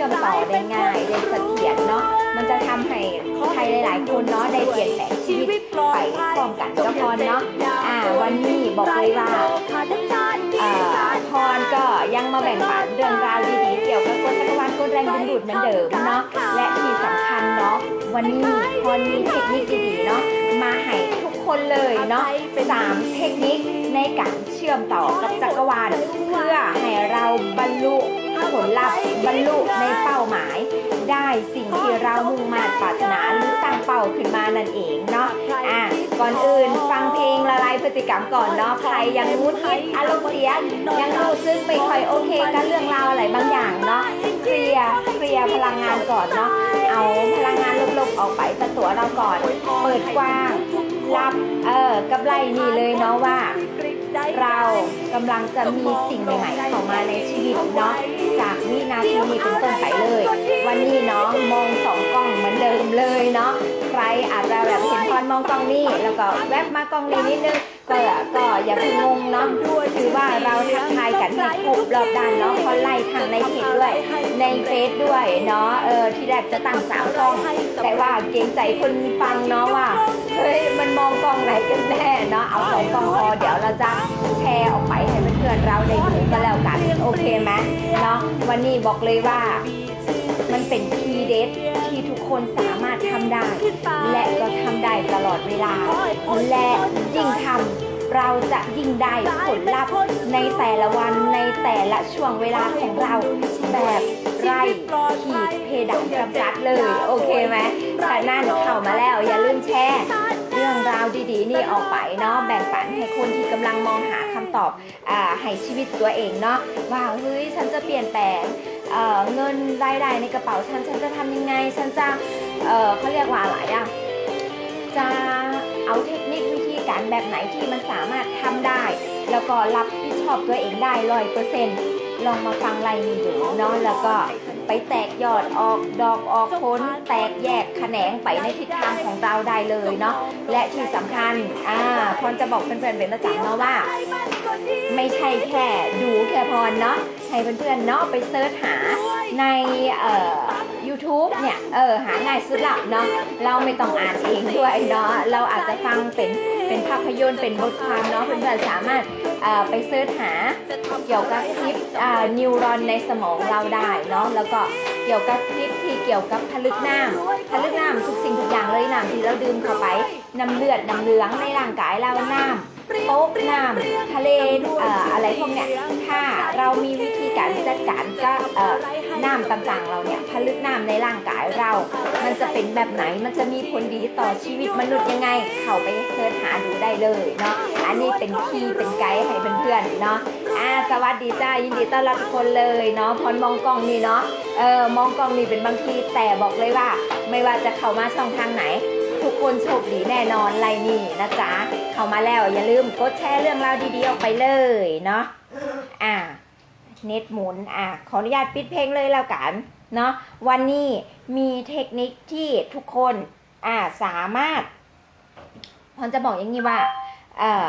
ชื่อมต่อได้ง่ายได้เสถียรเนาะมันจะทำให้ใครหลาย ๆ คนเนาะได้เปลี่ยนแปลงชีวิตไปพร้อมกันก็พรเนาะอ่าวันนี้บอกเลยว่าเอ่อพรก็ยังมาแบ่งปันเรื่องราวดีๆเกี่ยวกับกฎจักรวาลกฎแรงดึงดูดเหมือนเดิมเนาะและที่สำคัญเนาะวันนี้พรมีเทคนิคดีๆเนาะมาให้ทุกคนเลยเนาะสามเทคนิคในการเชื่อมต่อกับจักรวาลเพื่อให้เราบรรลุ ผลลัพธ์บรรลุในเป้าหมาย ได้สิ่งที่เรามุ่งมั่นปรารถนาหรือตั้งเป้าขึ้นมานั่นเองเนาะอะก่อนอื่นฟังเพลงละลายพฤติกรรมก่อนเนาะใครยังงุดงิดอารมณ์เสียยังรู้สึกไม่ค่อยโอเคกับเรื่องราวอะไรบางอย่างเนาะเคลียร์เคลียร์พลังงานก่อนเนาะเอาพลังงานลบๆออกไปจากตัวเราก่อน เปิดกว้างรับเออกับไล่นี่เลยเนาะว่า เรากำลังจะมีสิ่งใหม่ๆเข้ามาในชีวิตเนาะจากวินาทีนี้เป็นต้นไปเลย วันนี้เนาะมองสองกล้องเหมือนเดิมเลยเนาะใครอาจจะแบบเห็นพรมองกล้องนี้ แล้วก็แวบมากล้องนี้นิดนึงก็ก็อย่าเพิ่งงงเนาะถือว่าเราทักทายกันให้ครบรอบด้านเนาะพอไล่ทางในเพจด้วยในเฟซด้วยเนาะเออที่แรกจะตั้งสามกล้องแต่ว่าเกรงใจคนฟังเนาะว่าเฮ้ยมันมองกล้องไหนกันแน่ เนาะเอาสองกองพอเดี๋ยวเราจะแชร์ออกไปให้เพื่อนๆเราได้ดูกันแล้วกันโอเคไหมเนาะวันนี้บอกเลยว่า มันเป็นคีย์เด็ดที่ทุกคนสามารถทำได้ และก็ทำได้ตลอดเวลา และยิ่งทำเราจะยิ่งได้ผลลัพธ์ในแต่ละวันในแต่ละช่วงเวลาของเราแบบไร่ขีดเพดานจำกัดเลย โอเคไหมฉะนั้นเข้ามาแล้วอย่าลืมแชร์ รื่องราวดีๆ นี่ออกไปเนาะแบ่งปันให้คนที่กำลังมองหาคำตอบอ่าให้ชีวิตตัวเองเนาะว่าเฮ้ยฉันจะเปลี่ยนแปลงเอ่อเงินรายได้ในกระเป๋าฉันฉันจะทำยังไง ฉันจะเอ่อเขาเรียกว่าอะไรอะจะเอาเทคนิควิธีการแบบไหนที่มันสามารถทำได้ แล้วก็รับผิดชอบตัวเองได้ร้อยเปอร์เซ็นต์ลองมาฟังไลน์นี้ดูเนาะแล้วก็ ไปแตกยอดออกดอกออกผลแตกแยกแขนงไปในทิศทางของเราได้เลยเนาะและที่สำคัญอ่าพรจะบอกเพื่อนๆเป็นประจำเนาะว่า ไม่ใช่แค่ดูแค่พรเนาะให้เพื่อนๆเนาะไปเสิร์ชหาในเอ่อ YouTube เนี่ย เออ หาง่ายสุดละเนาะ เราไม่ต้องอ่านเองด้วยเนาะ เราอาจจะฟังเป็นเป็นภาพยนตร์เป็นบทความเนาะเพื่อนๆสามารถไปเซิร์ชหาเกี่ยวกับคลิปนิวรอนในสมองเราได้เนาะแล้วก็เกี่ยวกับคลิปที่เกี่ยวกับผลึกน้ำผลึกน้ำทุกสิ่งทุกอย่างเลยน้ำที่เราดื่มเข้าไปน้ำเลือดน้ำเหลืองในร่างกายเราน้ำ โต๊ะน้ำทะเลอะไรพวกเนี้ยถ้าเรามีวิธีการจัดการก็น้ำต่างๆ เราเนี่ยผลึกน้ำในร่างกายเรา มันจะเป็นแบบไหนมันจะมีผลดีต่อชีวิตมนุษย์ยังไง เข้าไปเสิร์ชหาดูได้เลยเนาะอันนี้เป็นคีย์เป็นไกด์ให้เพื่อนๆเนาะอ่าสวัสดีจ้ายินดีต้อนรับทุกคนเลยเนาะพรมองกล้องนี่เนาะเออมองกล้องนี่เป็นบางทีแต่บอกเลยว่า ไม่ว่าจะเข้ามาช่องทางไหน คนโชคดีแน่นอนไรนี่นะจ๊ะ เข้ามาแล้วอย่าลืมกดแชร์เรื่องราวดีๆออกไปเลยเนาะ อ่า เน็ตหมุน อ่าขออนุญาตปิดเพลงเลยแล้วกัน เนาะ วันนี้มีเทคนิคที่ทุกคน อ่า สามารถพอนจะบอกอย่างนี้ว่า เอ่อ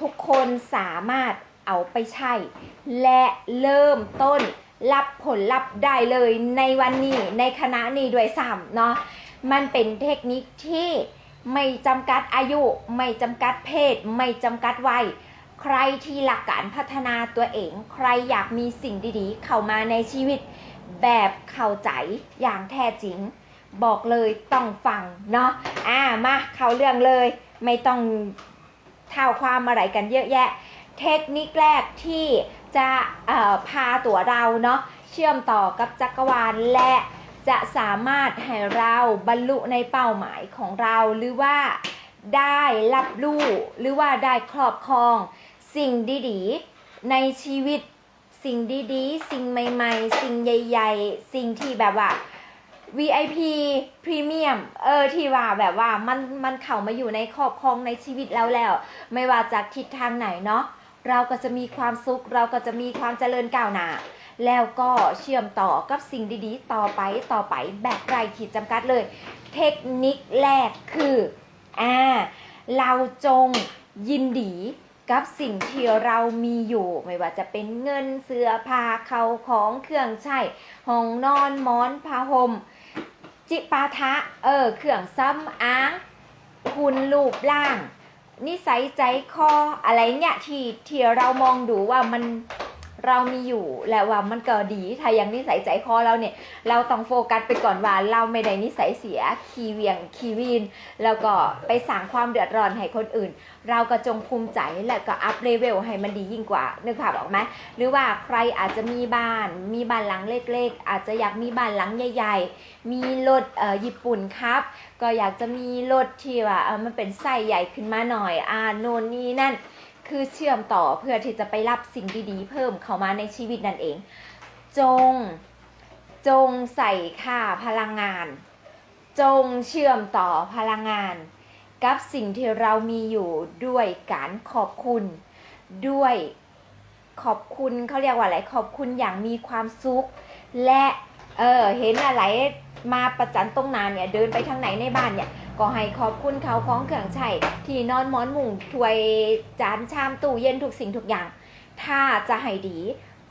ทุกคนสามารถเอาไปใช้ และเริ่มต้นรับผลลัพธ์ได้เลยในวันนี้ในคณะนี้ด้วยซ้ำเนาะ มันเป็นเทคนิคที่ไม่จำกัดอายุ ไม่จำกัดเพศ ไม่จำกัดวัย ใครที่หลักการพัฒนาตัวเอง ใครอยากมีสิ่งดีๆ เข้ามาในชีวิต แบบเข้าใจอย่างแท้จริง บอกเลยต้องฟังเนาะอ่ามาเข้าเรื่องเลย ไม่ต้องเท่าความอะไรกันเยอะแยะ เทคนิคแรกที่จะพาตัวเราเนาะเชื่อมต่อกับจักรวาลและ จะสามารถให้เราบรรลุในเป้าหมายของเราหรือว่าได้รับรู้หรือว่าได้ครอบครอง สิ่งดีๆ ในชีวิตสิ่งดีๆ สิ่งใหม่ๆ สิ่งใหญ่ ๆ สิ่งที่แบบว่า VIP พรีเมียมเออที่ว่าแบบว่ามันมันเข้ามาอยู่ในครอบครองในชีวิตเราแล้ว ไม่ว่าจากทิศทางไหนเนาะเราก็จะมีความสุข เราก็จะมีความเจริญก้าวหน้า แล้วก็เชื่อมต่อกับสิ่งดีๆ ต่อไปต่อไปแบบไร้ขีดจำกัดเลย เทคนิคแรกคืออ่าเราจงยินดีกับสิ่งที่เรามีอยู่ ไม่ว่าจะเป็นเงินเสื้อผ้าเขาของเครื่องใช้ห้องนอนหมอนผ้าห่มจิปาถะเออเครื่องซ้ำอ้างคุณรูปร่าง นิสัยใจคออะไรเนี่ยที่ที่เรามองดูว่ามัน เรามีอยู่แล้วว่ามันก็ดีถ้ายังนิสัยใจคอเราเนี่ย เราต้องโฟกัสไปก่อนว่าเราไม่ได้นิสัยเสียคีเวียงคีวีน แล้วก็ไปสร้างความเดือดร้อนให้คนอื่น เราก็จงภูมิใจและก็อัพเลเวลให้มันดียิ่งกว่านึกภาพออกไหมหรือว่าใครอาจจะมีบ้าน มีบ้านหลังเล็กๆ อาจจะอยากมีบ้านหลังใหญ่ ๆ มีรถเอ่อญี่ปุ่นครับ ก็อยากจะมีรถที่ว่ามันเป็นไส้ใหญ่ขึ้นมาหน่อยอ่าโน่นนี่นั่น คือเชื่อมต่อเพื่อที่จะไปรับสิ่งดีๆ เพิ่มเข้ามาในชีวิตนั่นเอง จง จงใส่ค่าพลังงาน จงเชื่อมต่อพลังงาน กับสิ่งที่เรามีอยู่ด้วยการขอบคุณ ด้วยขอบคุณเขาเรียกว่าอะไรขอบคุณอย่างมีความสุข และเออเห็นอะไรมาประจันตรงนานเนี่ยเดินไปทางไหนในบ้านเนี่ย ก็ให้ขอบคุณเขาของเครื่องใช้ที่นอนหมอนมุงถ้วยจานชามตู้เย็นทุกสิ่งทุกอย่าง ถ้าจะให้ดี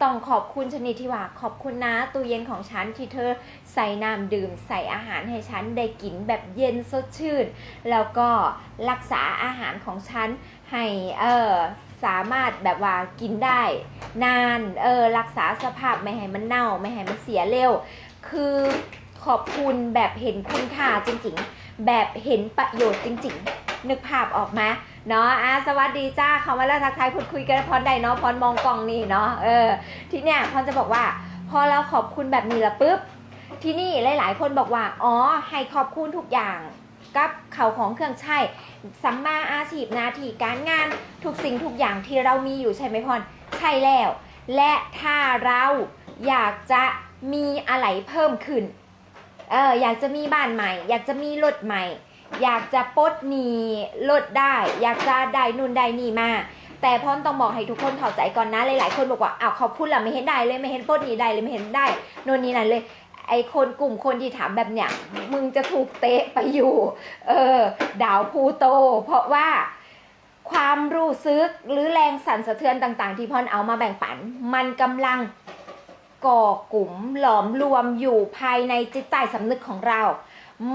ต้องขอบคุณชนิดที่ว่าขอบคุณนะตู้เย็นของฉันที่เธอใส่น้ำดื่ม ใส่อาหารให้ฉันได้กินแบบเย็นสดชื่น แล้วก็รักษาอาหารของฉันให้เออสามารถแบบว่ากินได้ นานเออรักษาสภาพไม่ให้มันเน่า ไม่ให้มันเสียเร็ว คือ ขอบคุณแบบเห็นคุณค่าจริงๆ แบบเห็นประโยชน์จริงๆ นึกภาพออกไหมเนาะอะสวัสดีจ้าเขามาแล้วทักทายพูดคุยกันพรได้เนาะพรมองกล่องนี่เนาะเออ ที่เนี้ยพรจะบอกว่า พอเราขอบคุณแบบนี้ละปุ๊บที่นี่หลาย ๆ คนบอกว่า อ๋อ ให้ขอบคุณทุกอย่าง กับเขาของเครื่องใช้สัมมาอาชีพนาทีการงานทุกสิ่งทุกอย่างที่เรามีอยู่ใช่ไหมพรใช่แล้ว และถ้าเราอยากจะมีอะไรเพิ่มขึ้น เอออยากจะมีบ้านใหม่ อยากจะมีรถใหม่ อยากจะปลดหนี้ลดได้ อยากจะได้นู่นได้นี่มาแต่พรต้องบอกให้ทุกคนเข้าใจก่อนนะหลายๆคนบอกว่าอ้าวเขอบคุณละไม่เห็นได้เลยไม่เห็นปลดหนี้ได้เลยไม่เห็นได้นู่นนี่นั่นเลยไอคนกลุ่มคนที่ถามแบบเนี้ยมึงจะถูกเตะไปอยู่ เออดาวพูโต เพราะว่าความรู้สึกหรือแรงสั่นสะเทือนต่าง ๆ ที่พรเอามาแบ่งปัน มันกำลัง ก่อกลุ่มหลอมรวมอยู่ภายในจิตใต้สำนึกของเรา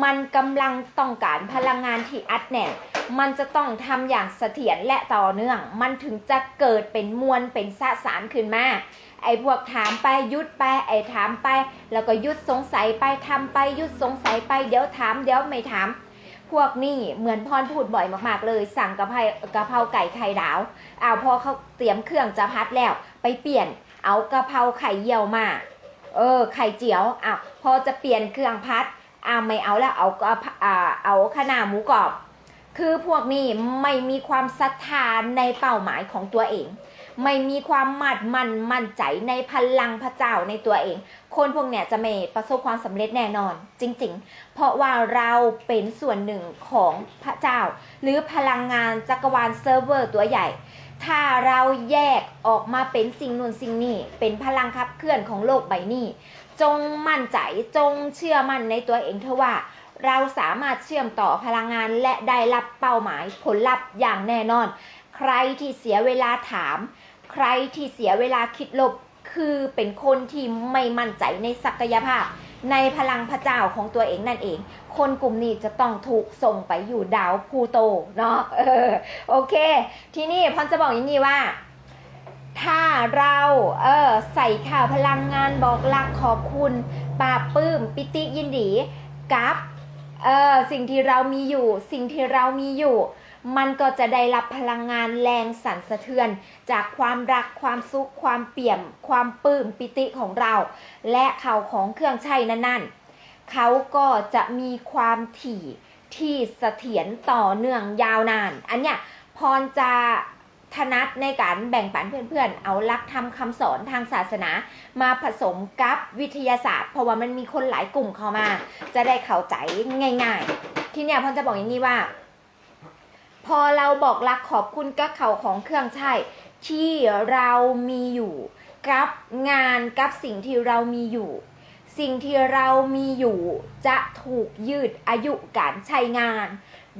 มันกำลังต้องการพลังงานที่อัดแน่น มันจะต้องทำอย่างเสถียรและต่อเนื่อง มันถึงจะเกิดเป็นมวลเป็นสสารขึ้นมาไอ้พวกถามไปยุดไป ไอ้ถามไป แล้วก็ยุดสงสัยไปทำไปยุดสงสัยไปเดี๋ยวถามเดี๋ยวไม่ถามพวกนี่เหมือนพรพูดบ่อยมากๆเลย สั่งกะเพรากะเพราไก่ไข่ดาวอ้าวพอเขาเตรียมเครื่องจะพัดแล้ว ไปเปลี่ยน เอากะเพราไข่เยี่ยวมา เออ ไข่เจียวอ้าพอจะเปลี่ยนเครื่องพัดอ้าไม่เอาแล้วเอากะเอ่าเอาขนาหมูกรอบ คือพวกนี้ไม่มีความศรัทธาในเป้าหมายของตัวเอง ไม่มีความมั่นมั่นมั่นใจในพลังพระเจ้าในตัวเอง คนพวกเนี้ยจะไม่ประสบความสำเร็จแน่นอน จริง ๆ เพราะว่าเราเป็นส่วนหนึ่งของพระเจ้า หรือพลังงานจักรวาลเซิร์ฟเวอร์ตัวใหญ่ ถ้าเราแยกออกมาเป็นสิ่งนู่นสิ่งนี้ เป็นพลังขับเคลื่อนของโลกใบนี้ จงมั่นใจจงเชื่อมั่นในตัวเองเถอะว่า เราสามารถเชื่อมต่อพลังงานและได้รับเป้าหมายผลลัพธ์อย่างแน่นอน ใครที่เสียเวลาถาม ใครที่เสียเวลาคิดลบ คือเป็นคนที่ไม่มั่นใจในศักยภาพ ในพลังพระเจ้าของตัวเองนั่นเอง คนกลุ่มนี้จะต้องถูกส่งไปอยู่ดาวพูโตเนาะเออโอเค ทีนี้พอนจะบอกอย่างนี้ว่า ถ้าเราเออใส่ข่าวพลังงานบอกรักขอบคุณปาปื้มปิติยินดีกับเออสิ่งที่เรามีอยู่ สิ่งที่เรามีอยู่ มันก็จะได้รับพลังงานแรงสั่นสะเทือน จากความรักความสุขความเปี่ยม ความปลื้มปิติของเรา และเขาของเครื่องใช้นั่นๆ เขาก็จะมีความถี่ที่เสถียรต่อเนื่องยาวนาน อันเนี้ยพรจะถนัดในการแบ่งปันเพื่อนๆ เอาลักธรรมคำสอนทางศาสนา มาผสมกับวิทยาศาสตร์ เพราะว่ามันมีคนหลายกลุ่มเข้ามา จะได้เข้าใจง่าย ๆ ที่เนี่ยพรจะบอกอย่างนี้ว่า พอเราบอกรักขอบคุณกับเขาของเครื่องใช้ที่เรามีอยู่ กับงานกับสิ่งที่เรามีอยู่ สิ่งที่เรามีอยู่จะถูกยืดอายุการใช้งาน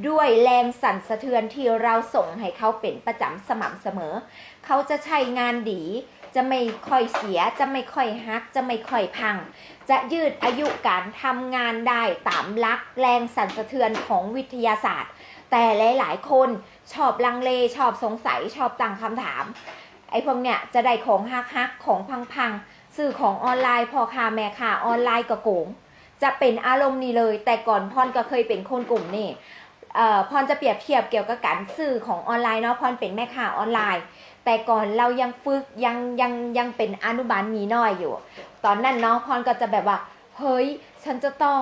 ด้วยแรงสั่นสะเทือนที่เราส่งให้เขาเป็นประจำสม่ำเสมอ เขาจะใช้งานดี จะไม่ค่อยเสีย จะไม่ค่อยฮัก จะไม่ค่อยพัง จะยืดอายุการทำงานได้ตามลักแรงสั่นสะเทือนของวิทยาศาสตร์ แต่หลาย ๆ คนชอบลังเลชอบสงสัยชอบตั้งคำถาม ไอ้พวกเนี้ยจะได้ของฮักฮักของพังพังๆซื้อของออนไลน์พอคาแม่คาออนไลน์ก็โกงจะเป็นอารมณ์นี้เลย แต่ก่อนพรก็เคยเป็นคนกลุ่มนี่เอ่อพรจะเปรียบเทียบเกี่ยวกับการซื้อของออนไลน์เนาะพรเป็นแม่ค้าออนไลน์ แต่ก่อนเรายังฝึกยังยังยังเป็นอนุบาลมีน้อยอยู่ ตอนนั้นเนาะพรก็จะแบบว่า เฮ้ย ฉันจะต้อง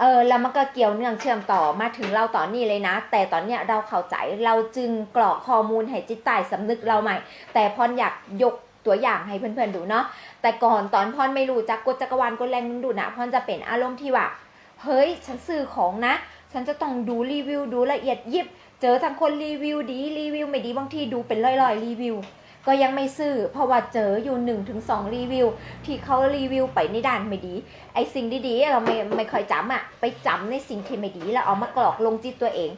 เออแล้วมันก็เกี่ยวเนื่องเชื่อมต่อมาถึงเราตอนนี้เลยนะ แต่ตอนเนี้ยเราเข้าใจเราจึงกรอกข้อมูลให้จิตใต้สำนึกเราใหม่ แต่พรอยากยกตัวอย่างให้เพื่อนๆดูเนาะแต่ก่อนตอนพรไม่รู้จักกฎจักรวาลกฎแรงดึงดูดนะพรจะเป็นอารมณ์ที่ว่าเฮ้ยฉันซื้อของนะ ฉันจะต้องดูรีวิวดูละเอียดยิบ เจอทั้งคนรีวิวดีรีวิวไม่ดีบางทีดูเป็นร้อยๆรีวิว ก็ยังไม่ซื้อ เพราะว่าเจออยู่1นถึงสรีวิว ที่เขารีวิวไปในด้านไม่ดี ไอสิ่งดีๆ เราไม่ไม่ค่อยจำอะไปจำในสิ่งที่ไม่ดีแล้วเอามากรอกลงจิตตัวเอง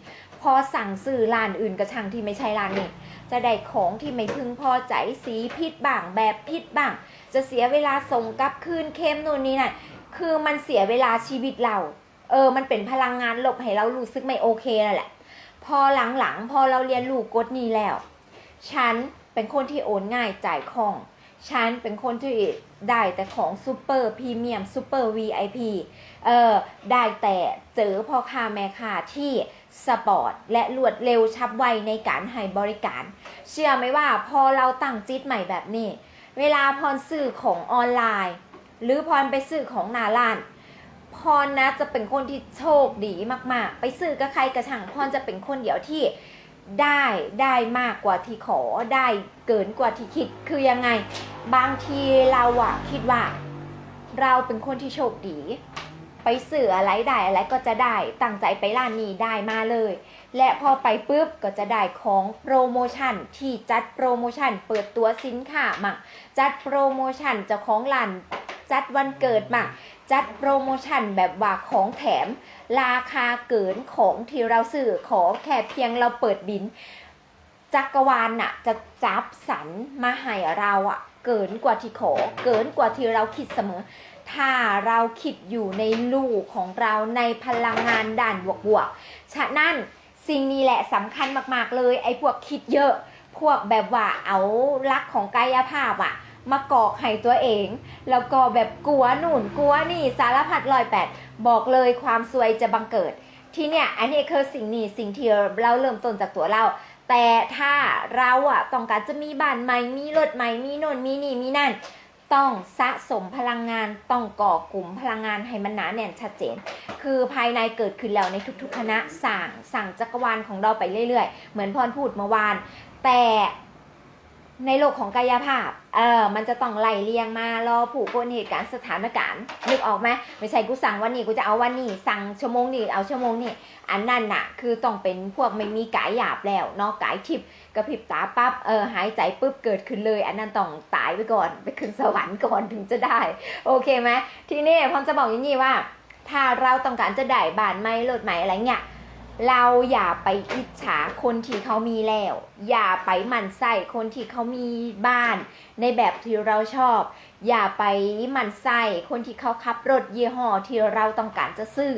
พอสั่งซื้อร้านอื่นกระช่างที่ไม่ใช่ร้านนี้จะได้ของที่ไม่พึงพอใจสีพิษบ้างแบบพิษบ้าง จะเสียเวลาส่งกลับคืนเค็มนู่นนี่นั่นคือมันเสียเวลาชีวิตเรา เออ มันเป็นพลังงานลบให้เรารู้สึกไม่โอเคนั่นแหละ พอหลังๆ พอเราเรียนรู้กฎนี้แล้ว ฉัน เป็นคนที่โอนง่ายจ่ายคล่อง ฉันเป็นคนที่ได้แต่ของซูเปอร์พรีเมียมซูเปอร์ VIP เออได้แต่เจอพ่อค้าแม่ค้าที่สปอร์ตและรวดเร็วชับไวในการให้บริการ เชื่อไหมว่าพอเราตั้งจิตใหม่แบบนี้ เวลาพรซื้อของออนไลน์ หรือพรไปซื้อของนาร้านพรนะจะเป็นคนที่โชคดีมากๆ ไปซื้อกับใครกระช่างพรจะเป็นคนเดียวที่ ได้ได้มากกว่าที่ขอได้เกินกว่าที่คิดคือยังไง บางทีเราอะคิดว่า เราเป็นคนที่โชคดี ไปซื้ออะไรได้อะไรก็จะได้ตั้งใจไปร้านนี้ได้มาเลย และพอไปปุ๊บก็จะได้ของโปรโมชั่นที่จัดโปรโมชั่นเปิดตัวสินค้ามาจัดโปรโมชั่นเจ้าของร้าน จัดวันเกิดมาจัดโปรโมชั่นแบบว่าของแถม ราคาเกินของที่เราซื้อขอแค่เพียงเราเปิดบิน จักรวาลน่ะจะจับสรรมาให้เราอะเกินกว่าที่ขอ เกินกว่าที่เราคิดเสมอ ถ้าเราคิดอยู่ในลูกของเราในพลังงานด้านบวกๆฉะนั้นสิ่งนี้แหละสำคัญมากๆเลย ไอ้พวกคิดเยอะ พวกแบบว่าเอาลักของกายภาพอะ มากอกให้ตัวเอง แล้วก็แบบกลัวหนุนกลัวนี่สารพัดลอยแปดบอกเลยความสวยจะบังเกิด ที่เนี่ยอันนี้คือสิ่งนี้สิ่งที่เราเริ่มต้นจากตัวเรา แต่ถ้าเราอะต้องการจะมีบ้านใหม่มีรถใหม่มีโน่นมีนี่มีนั่นต้องสะสมพลังงานต้องก่อกลุ่มพลังงานให้มันหนาแน่นชัดเจน คือภายในเกิดขึ้นแล้วในทุกๆคณะสั่งสั่งจักรวาลของเราไปเรื่อยๆ เหมือนพรพูดเมื่อวาน แต่ ในโลกของกายภาพ เออ มันจะต้องไล่เรียงมารอผูกคนเหตุการณ์สถานการณ์นึกออกไหมไม่ใช่กูสั่งวันนี้กูจะเอาวันนี้ สั่งชั่วโมงนี้เอาชั่วโมงนี้อันนั้นน่ะ คือต้องเป็นพวกไม่มีกายหยาบแล้วนาะกายทิพย์กระพริบตาปั๊บ เออ หายใจปุ๊บเกิดขึ้นเลย อันนั้นต้องตายไปก่อน ไปขึ้นสวรรค์ก่อนถึงจะได้ โอเคไหมทีนี้พอจะบอกอย่างนี้ว่า ถ้าเราต้องการจะได้บ้านไหมรถไหมอะไรเงี้ย เราอย่าไปอิจฉาคนที่เขามีแล้ว อย่าไปหมั่นไส้คนที่เขามีบ้าน ในแบบที่เราชอบ อย่าไปหมั่นไส้คนที่เขาขับรถยี่ห้อที่เราต้องการจะซื้อ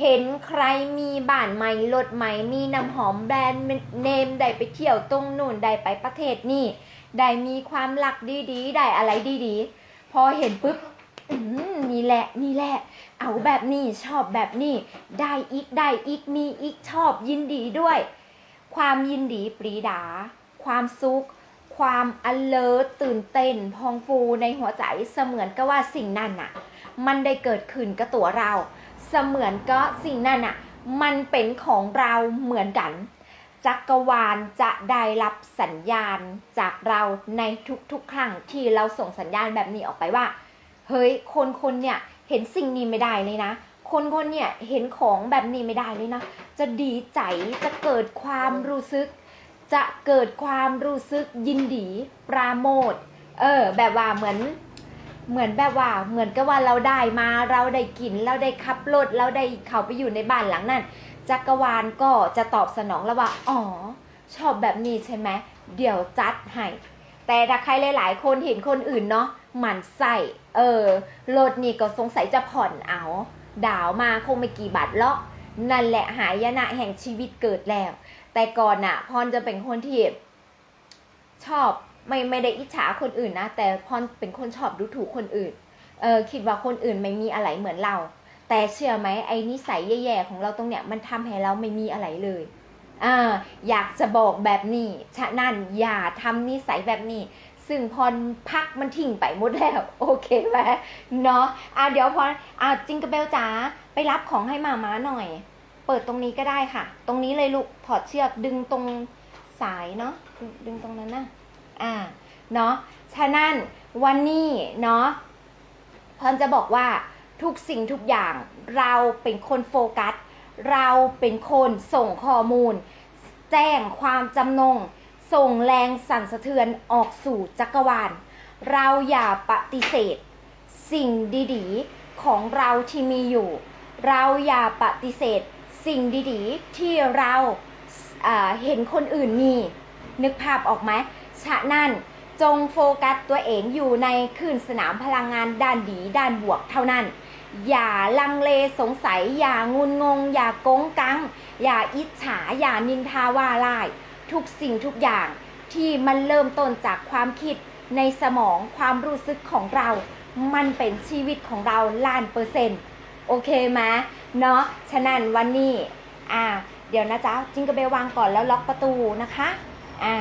เห็นใครมีบ้านใหม่รถใหม่มีน้ำหอมแบรนด์เนมได้ไปเที่ยวตรงนู่นได้ไปประเทศนี่ได้มีความรักดีๆ ได้อะไรดีๆ พอเห็นปุ๊บ นี่แหละนี่แหละ เอาแบบนี้ชอบแบบนี้ ได้อีกได้อีกมีอีกชอบยินดีด้วย ความยินดีปรีดา ความสุข ความ alert ตื่นเต้น พองฟูในหัวใจเสมือนกับว่าสิ่งนั้นน่ะ มันได้เกิดขึ้นกับตัวเรา เสมือนก็สิ่งนั้นน่ะ มันเป็นของเราเหมือนกันจักรวาลจะได้รับสัญญาณจากเราในทุกๆ ครั้งที่เราส่งสัญญาณแบบนี้ออกไปว่า เฮ้ยคนคนเนี่ยเห็นสิ่งนี้ไม่ได้เลยนะ คนคนเนี่ยเห็นของแบบนี้ไม่ได้เลยนะ จะดีใจจะเกิดความรู้สึก จะเกิดความรู้สึกยินดีปราโมทเออแบบว่าเหมือนเหมือนแบบว่าเหมือนกับว่าเราได้มาเราได้กินเราได้ขับรถเราได้เขาไปอยู่ในบ้านหลังนั้นจักรวาลก็จะตอบสนองแล้วว่าอ๋อชอบแบบนี้ใช่ไหมเดี๋ยวจัดให้แต่ถ้าใครหลาย ๆ คนเห็นคนอื่นเนาะ หมันใส่เออรถนี่ก็สงสัยจะผ่อนเอา ดาวมาคงไม่กี่บาทหรอกนั่นแหละหายนะแห่งชีวิตเกิดแล้ว แต่ก่อนน่ะ พรจะเป็นคนที่ชอบไม่ไม่ได้อิจฉาคนอื่นนะ แต่พรเป็นคนชอบดูถูกคนอื่น เออคิดว่าคนอื่นไม่มีอะไรเหมือนเรา แต่เชื่อไหมไอ้นิสัยแย่ๆของเราตรงเนี้ยมันทำให้เราไม่มีอะไรเลยอ่าอยากจะบอกแบบนี้ ฉะนั้นอย่าทำนิสัยแบบนี้ ซึ่งพรพักมันทิ้งไปหมดแล้ว โอเคไหมเนาะอะเดี๋ยวพรอะจิงกระเบลจ๋าไปรับของให้มาม้าหน่อย เปิดตรงนี้ก็ได้ค่ะ ตรงนี้เลยลูกถอดเชือกดึงตรงสายเนาะดึงดึงตรงนั้นนะอ่าเนาะฉะนั้นวันนี้เนาะพรจะบอกว่าทุกสิ่งทุกอย่างเราเป็นคนโฟกัส เราเป็นคนส่งข้อมูล แจ้งความจำนง ส่งแรงสั่นสะเทือนออกสู่จักรวาล เราอย่าปฏิเสธ สิ่งดีๆของเราที่มีอยู่ เราอย่าปฏิเสธ สิ่งดีๆที่เราเห็นคนอื่นมี นึกภาพออกไหมฉะนั้นจงโฟกัสตัวเองอยู่ในคลื่นสนามพลังงานด้านดีด้านบวกเท่านั้น อย่าลังเลสงสัย อย่างุนงง อย่ากงกัง อย่าอิจฉา อย่านินทาว่าร้าย ทุกสิ่งทุกอย่างที่มันเริ่มต้นจากความคิดในสมองความรู้สึกของเรา มันเป็นชีวิตของเราล้านเปอร์เซ็นต์โอเคไหมเนาะฉะนั้นวันนี้อ่าเดี๋ยวนะจ๊ะจิงกระเบลวางก่อนแล้วล็อกประตูนะคะอ่า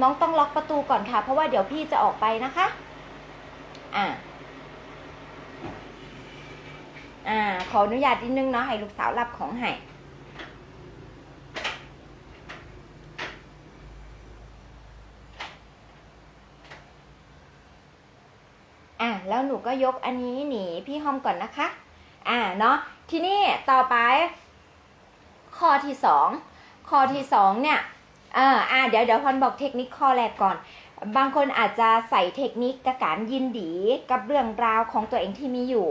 น้องต้องล็อกประตูก่อนค่ะ เพราะว่าเดี๋ยวพี่จะออกไปนะคะอ่าอ่าขออนุญาตนิดนึงเนาะให้ลูกสาวรับของให้ อะแล้วหนูก็ยกอันนี้หนีพี่ฮอมก่อนนะคะ อ่าเนาะทีนี้ต่อไป ข้อที่สองข้อที่สองเนี่ยเอออ่าเดี๋ยวเดี๋ยวพอนบอกเทคนิคข้อแรกก่อน บางคนอาจจะใส่เทคนิคกับการยินดีกับเรื่องราวของตัวเองที่มีอยู่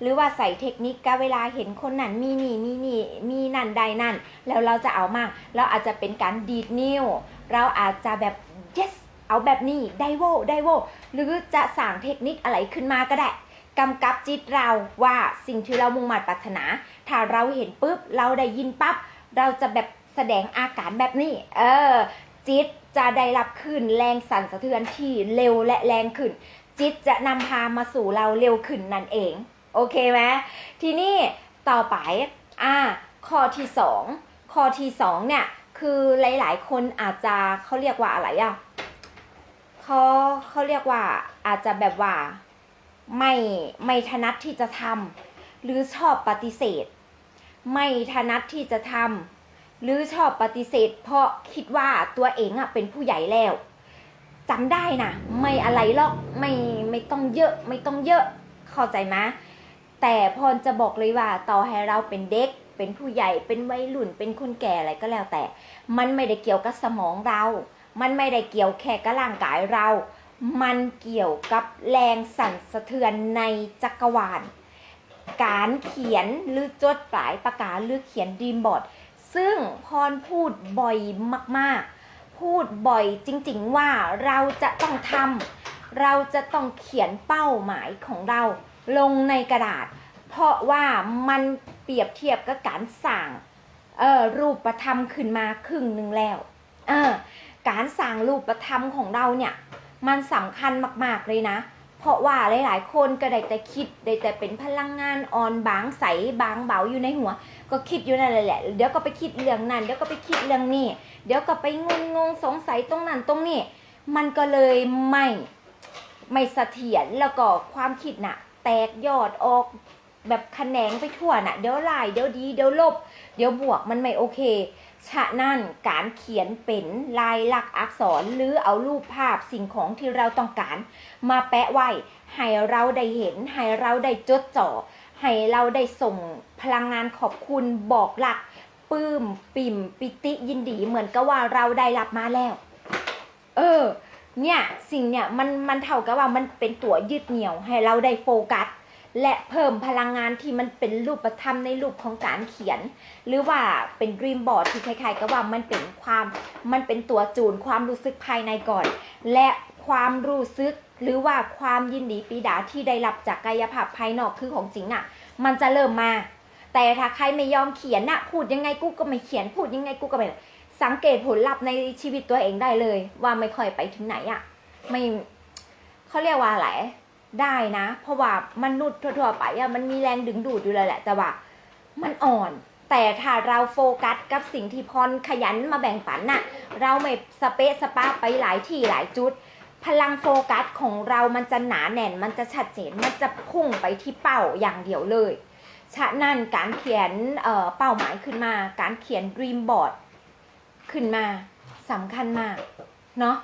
หรือว่าใส่เทคนิคกับเวลาเห็นคนนั้นมีนี่มีนี่มีนั่นใดนั่น แล้วเราจะเอามากเราอาจจะเป็นการดีดนิ้ว เราอาจจะแบบ yes เอาแบบนี้ได้โวได้โวหรือจะสั่งเทคนิคอะไรขึ้นมาก็ได้กำกับจิตเราว่าสิ่งที่เรามุ่งมั่นปรารถนา ถ้าเราเห็นปุ๊บเราได้ยินปั๊บเราจะแบบแสดงอาการแบบนี้ เออ จิตจะได้รับขึ้นแรงสั่นสะเทือนที่เร็วและแรงขึ้น จิตจะนำพามาสู่เราเร็วขึ้นนั่นเอง โอเคไหมทีนี้ต่อไปอ่าข้อที่สองข้อที่สองเนี่ยคือหลาย ๆ คนอาจจะเขาเรียกว่าอะไรอะ เขาเขาเรียกว่าอาจจะแบบว่าไม่ไม่ถนัดที่จะทำหรือชอบปฏิเสธ ไม่ถนัดที่จะทำหรือชอบปฏิเสธ เพราะคิดว่าตัวเองอะเป็นผู้ใหญ่แล้วจำได้นะไม่อะไรหรอกไม่ไม่ต้องเยอะไม่ต้องเยอะเข้าใจไหมแต่พรจะบอกเลยว่าต่อให้เราเป็นเด็กเป็นผู้ใหญ่เป็นวัยรุ่นเป็นคนแก่อะไรก็แล้วแต่ มันไม่ได้เกี่ยวกับสมองเรา มันไม่ได้เกี่ยวแค่กับร่างกายเรา มันเกี่ยวกับแรงสั่นสะเทือนในจักรวาล การเขียนหรือจดปลายปากกาหรือเขียนดีมบอร์ดซึ่งพรพูดบ่อยมากๆ พูดบ่อยจริงๆว่าเราจะต้องทำเราจะต้องเขียนเป้าหมายของเราลงในกระดาษ เพราะว่ามันเปรียบเทียบกับการสั่งออรูปประธรรมขึ้นมาครึ่งหนึ่งแล้ว เออ การสร้างรูปธรรมของเราเนี่ย มันสำคัญมากๆเลยนะ เพราะว่าหลาย ๆ คนก็ได้แต่คิดได้แต่เป็นพลังงานอ่อนบางใสบางเบาอยู่ในหัว ก็คิดอยู่นั่นแหละ เดี๋ยวก็ไปคิดเรื่องนั้น เดี๋ยวก็ไปคิดเรื่องนี้ เดี๋ยวก็ไปงงงงสงสัยตรงนั้นตรงนี้ มันก็เลยไม่ไม่เสถียรแล้วก็ความคิดน่ะ แตกยอดออกแบบแขนงไปทั่วน่ะ เดี๋ยวลายเดี๋ยวดี เดี๋ยวลบ เดี๋ยวบวกมันไม่โอเค ฉะนั้นการเขียนเป็นลายลักษณ์อักษรหรือเอารูปภาพสิ่งของที่เราต้องการ มาแปะไว้ให้เราได้เห็น ให้เราได้จดจ่อ ให้เราได้ส่งพลังงานขอบคุณบอกหลักปลื้มปิ่มปิติยินดีเหมือนกับว่าเราได้รับมาแล้ว เออ เนี่ยสิ่งเนี่ยมันมันเท่ากับว่ามันเป็นตัวยึดเหนี่ยวให้เราได้โฟกัส และเพิ่มพลังงานที่มันเป็นรูปธรรมในรูปของการเขียน หรือว่าเป็นด e ีมบอร์ดที่คล้ายๆกับว่ามันเป็นความมันเป็นตัวจูนความรู้สึกภายในก่อน และความรู้สึกหรือว่าความยินดีปีดาที่ได้รับจากกายภาพภายนอกคือของจริงอะ่ะ มันจะเริ่มมา แต่ถ้าใครไม่ยอมเขียนนะพูดยังไงกูก็ไม่เขียนพูดยังไงกูก็ไม่สังเกตผลลัพธ์ในชีวิตตัวเองได้เลย ว่าไม่ค่อยไปถึงไหนอะ่ะไม่เขาเรียกว่าอะไร ได้นะ เพราะว่ามนุษย์ทั่วๆไปอะมันมีแรงดึงดูดอยู่แล้วแหละ แต่ว่ามันอ่อน แต่ถ้าเราโฟกัสกับสิ่งที่พรขยันมาแบ่งปันน่ะ เราไม่สเปซสปาไปหลายที่หลายจุด พลังโฟกัสของเรามันจะหนาแน่น มันจะชัดเจน มันจะพุ่งไปที่เป้าอย่างเดียวเลย ฉะนั้นการเขียนเเป้าหมายขึ้นมา การเขียน dream board ขึ้นมาสำคัญมาก เนาะ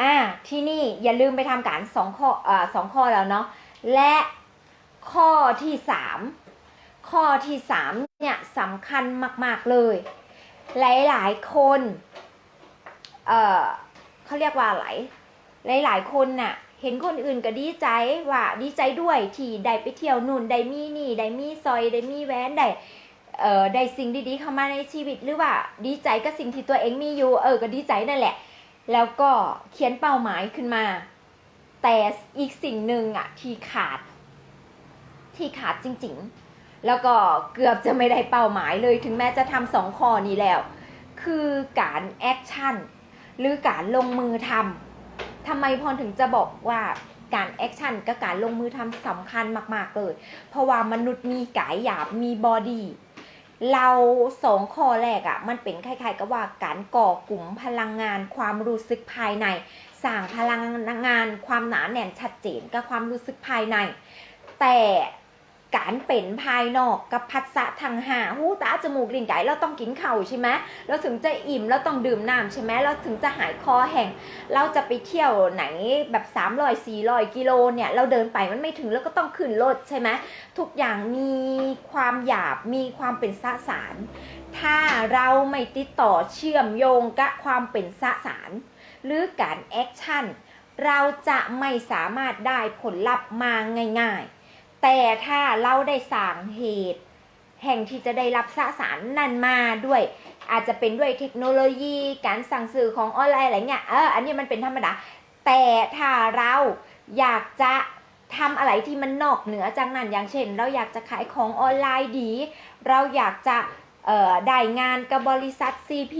อ่าที่นี่อย่าลืมไปทำการสองข้ออ่าสองข้อแล้วเนาะและข้อที่สามข้อที่สามเนี่ยสำคัญมาก ๆเลย หลายๆคนเอ่อเขาเรียกว่าอะไรหลายๆคนน่ะเห็นคนอื่นก็ดีใจว่าดีใจด้วยที่ได้ไปเที่ยวนู่นได้มีนี่ได้มีซอยได้มีแหวนได้เอ่อได้สิ่งดีๆเข้ามาในชีวิตหรือว่าดีใจกับสิ่งที่ตัวเองมีอยู่เออก็ดีใจนั่นแหละ แล้วก็เขียนเป้าหมายขึ้นมา แต่อีกสิ่งหนึ่งอะที่ขาด ที่ขาดจริงๆ แล้วก็เกือบจะไม่ได้เป้าหมายเลยถึงแม้จะทำสองข้อนี้แล้ว คือการแอคชั่นหรือการลงมือทำทำไมพรถึงจะบอกว่าการแอคชั่นกับการลงมือทำสำคัญมาก ๆ เลย เพราะว่ามนุษย์มีกายหยาบมีบอดี้ เราสองข้อแรกอะ่ะมันเป็นคล้ายๆกับว่าการก่อกลุ่มพลังงานความรู้สึกภายในสร้างพลังงานความหนาแน่นชัดเจนกับความรู้สึกภายใน แต่ การเป็นภายนอกกับพัสสะทางหาหูตาจมูกลิ้นกายเราต้องกินข้าวใช่ไหมเราถึงจะอิ่มเราต้องดื่มน้ำใช่ไหมเราถึงจะหายคอแห้งเราจะไปเที่ยวไหนแบบ300 400กิโลเนี่ยเราเดินไปมันไม่ถึงแล้วก็ต้องขึ้นรถใช่ไหมทุกอย่างมีความหยาบมีความเป็นสสาร ถ้าเราไม่ติดต่อเชื่อมโยงกับความเป็นสสาร หรือการแอคชั่นเราจะไม่สามารถได้ผลลัพธ์มาง่าย ๆ แต่ถ้าเราได้สร้างเหตุ แห่งที่จะได้รับสสารนั่นมาด้วย อาจจะเป็นด้วยเทคโนโลยีการสั่งสื่อของออนไลน์อะไรเงี้ยเอออันนี้มันเป็นธรรมดา แต่ถ้าเราอยากจะทำอะไรที่มันนอกเหนือจากนั้นอย่างเช่น เราอยากจะขายของออนไลน์ดี เราอยากจะได้งานกับบริษัท CP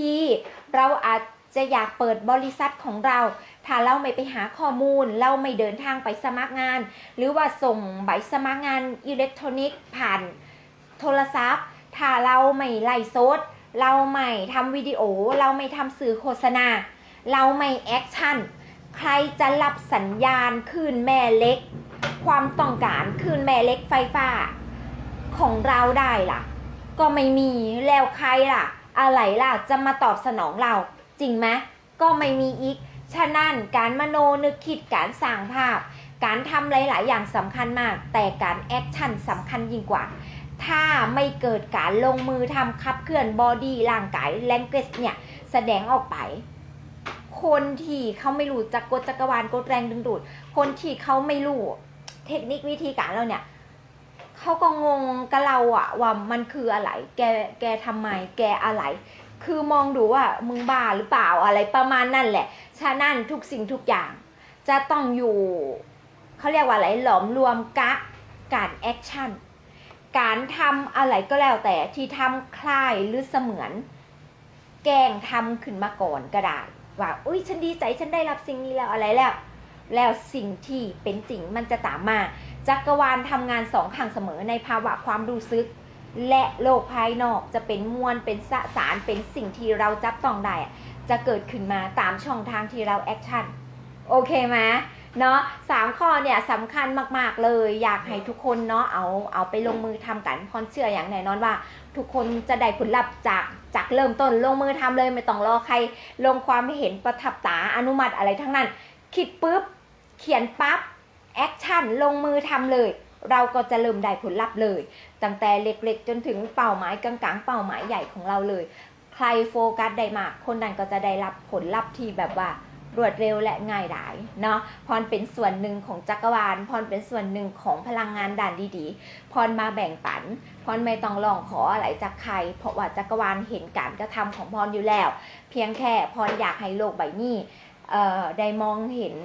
เราอาจ จะอยากเปิดบริษัทของเรา ถ้าเราไม่ไปหาข้อมูล เราไม่เดินทางไปสมัครงาน หรือว่าส่งใบสมัครงานอิเล็กทรอนิกส์ผ่านโทรศัพท์ ถ้าเราไม่ไล่โซดเราไม่ทำวิดีโอ เราไม่ทำสื่อโฆษณา เราไม่แอคชั่น ใครจะรับสัญญาณคลื่นแม่เล็ก ความต้องการคลื่นแม่เล็กไฟฟ้า ของเราได้ล่ะ ก็ไม่มีแล้วใครล่ะ อะไรล่ะจะมาตอบสนองเรา จริงไหมก็ไม่มีอีก ฉะนั้นการมโนนึกคิดการสร้างภาพ การทำหลาย ๆ อย่างสำคัญมาก แต่การแอคชั่นสำคัญยิ่งกว่า ถ้าไม่เกิดการลงมือทำขับเคลื่อนบอดี้ร่างกายแลงเกสเนี่ย แสดงออกไป คนที่เขาไม่รู้จักกฎจักรวาลกฎแรงดึงดูด คนที่เขาไม่รู้เทคนิควิธีการเราเนี่ยเขาก็งงกับเราอะว่ามันคืออะไร แก แกทำไม แกอะไร คือมองดูว่ามึงบ้าหรือเปล่าอะไรประมาณนั่นแหละ ฉะนั้นทุกสิ่งทุกอย่าง จะต้องอยู่เขาเรียกว่าอะไรหลอมรวมกะการแอคชั่น การทำอะไรก็แล้วแต่ที่ทำคล้ายหรือเสมือน แกงทำขึ้นมาก่อนก็ได้ว่าอุ้ยฉันดีใจฉันได้รับสิ่งนี้แล้วอะไรแล้ว แล้วสิ่งที่เป็นจริงมันจะตามมาจักรวาลทำงานสองข้างเสมอในภาวะความรู้สึก และโลกภายนอกจะเป็นมวลเป็นสสารเป็นสิ่งที่เราจับต้องได้จะเกิดขึ้นมาตามช่องทางที่เราแอคชั่นโอเคไหมเนาะสามข้อเนี่ยสำคัญมาก ๆ เลย อยากให้ทุกคนเนาะเอาเอาไปลงมือทำกันพรเชื่ออย่างแน่นอนว่า ทุกคนจะได้ผลลัพธ์จากจากเริ่มต้นลงมือทำเลยไม่ต้องรอใคร ลงความเห็นประทับตาอนุมัติอะไรทั้งนั้น คิดปุ๊บ เขียนปั๊บแอคชั่นลงมือทำเลย เราก็จะเริ่มได้ผลลัพธ์เลย ตั้งแต่เล็กๆ จนถึงเป้าหมายกลางๆ เป้าหมายใหญ่ของเราเลย ใครโฟกัสได้มาก คนนั้นก็จะได้รับผลลัพธ์ที่แบบว่ารวดเร็วและง่ายดายเนาะพรเป็นส่วนหนึ่งของจักรวาลพรเป็นส่วนหนึ่งของพลังงานด่านดีๆพรมาแบ่งปันพรไม่ต้องลองขออะไรจากใคร เพราะว่าจักรวาลเห็นการกระทำของพรอยู่แล้ว เพียงแค่พรอยากให้โลกใบนี้ได้มองเห็น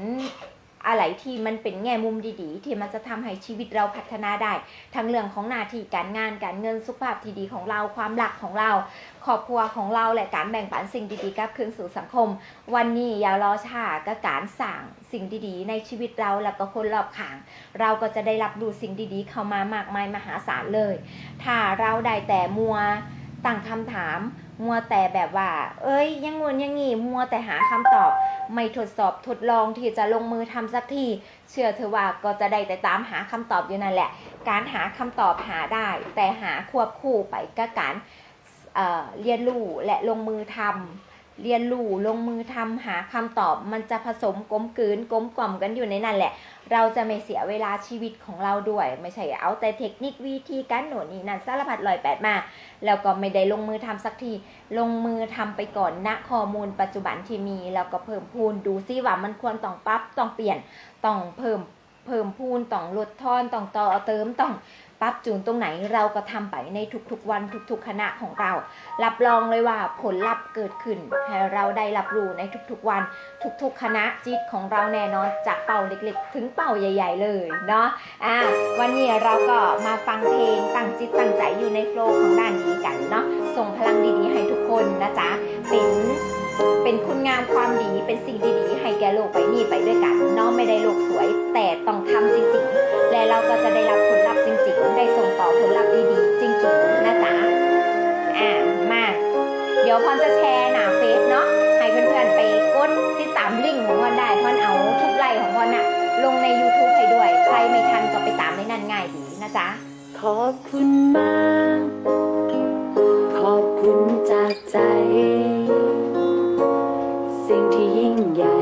อะไรที่มันเป็นแง่มุมดีๆ ที่มันจะทำให้ชีวิตเราพัฒนาได้ ทั้งเรื่องของหน้าที่การงานการเงินสุขภาพที่ดีของเราความรักของเราครอบครัวของเราและการแบ่งปันสิ่งดีๆกับคืนสู่สังคม วันนี้อย่ารอช้ากับการสั่งสิ่งดีๆ ในชีวิตเราแล้วก็คนรอบข้าง เราก็จะได้รับดูสิ่งดีๆ เข้ามามากมายมหาศาลเลย ถ้าเราได้แต่มัวตั้งคำถาม มัวแต่แบบว่า เอ้ย ยังงวนยังงี้มัวแต่หาคำตอบ ไม่ทดสอบทดลองที่จะลงมือทำสักที เชื่อเธอว่าก็จะได้แต่ตามหาคำตอบอยู่นั่นแหละ การหาคำตอบหาได้ แต่หาควบคู่ไปกับการเเรียนรู้และลงมือทำ เรียนรู้ลงมือทำหาคำตอบมันจะผสมกลมกลืนกลมกล่อมกันอยู่ในนั่นแหละ เราจะไม่เสียเวลาชีวิตของเราด้วย ไม่ใช่เอาแต่เทคนิควิธีการโน่นนี่นั่นสารพัดลอยแปดมา แล้วก็ไม่ได้ลงมือทำสักที ลงมือทำไปก่อนณข้อมูลปัจจุบันที่มีแล้วก็เพิ่มพูนดูซิว่ามันควรต้องปรับต้องเปลี่ยนต้องเพิ่มเพิ่มพูนต้องลดทอนต้องต่อเติมต้องปรับจูนตรงไหนเราก็ทำไปในทุกๆวันทุกๆคณะของเรา รับรองเลยว่าผลลัพธ์เกิดขึ้นให้เราได้รับรู้ในทุกๆวัน ทุกๆ คณะจิตของเราแน่นอนจากเป่าเล็กๆ ถึงเป่าใหญ่ ๆ เลยเนาะอะวันนี้เราก็มาฟังเพลงตั้งจิตตั้งใจอยู่ในโฟล์ของด้านนี้กันเนาะส่งพลังดีๆให้ทุกคนนะจ๊ะเป็นเป็นคุณงามความดีเป็นสิ่งดีๆ ให้แก่โลกใบนี้ไปด้วยกันเนาะไม่ได้โลกสวย แต่ต้องทำจริงๆ และเราก็จะได้รับผลลัพธ์จริง ๆ ได้ส่งต่อผลลัพธ์ดีๆ จริงๆนะจ๊ะอ่า เดี๋ยวพรจะแชร์หน้าเฟซเนาะให้เพื่อนๆไปกดติดตามลิงก์ของพรได้พรเอาทุกไลน์ของพรน่ะลงใน YouTube ให้ด้วย ใครไม่ทันก็ไปตามในนั้นง่ายดีนะจ๊ะ ขอบคุณมาก ขอบคุณจากใจ สิ่งที่ยิ่งใหญ่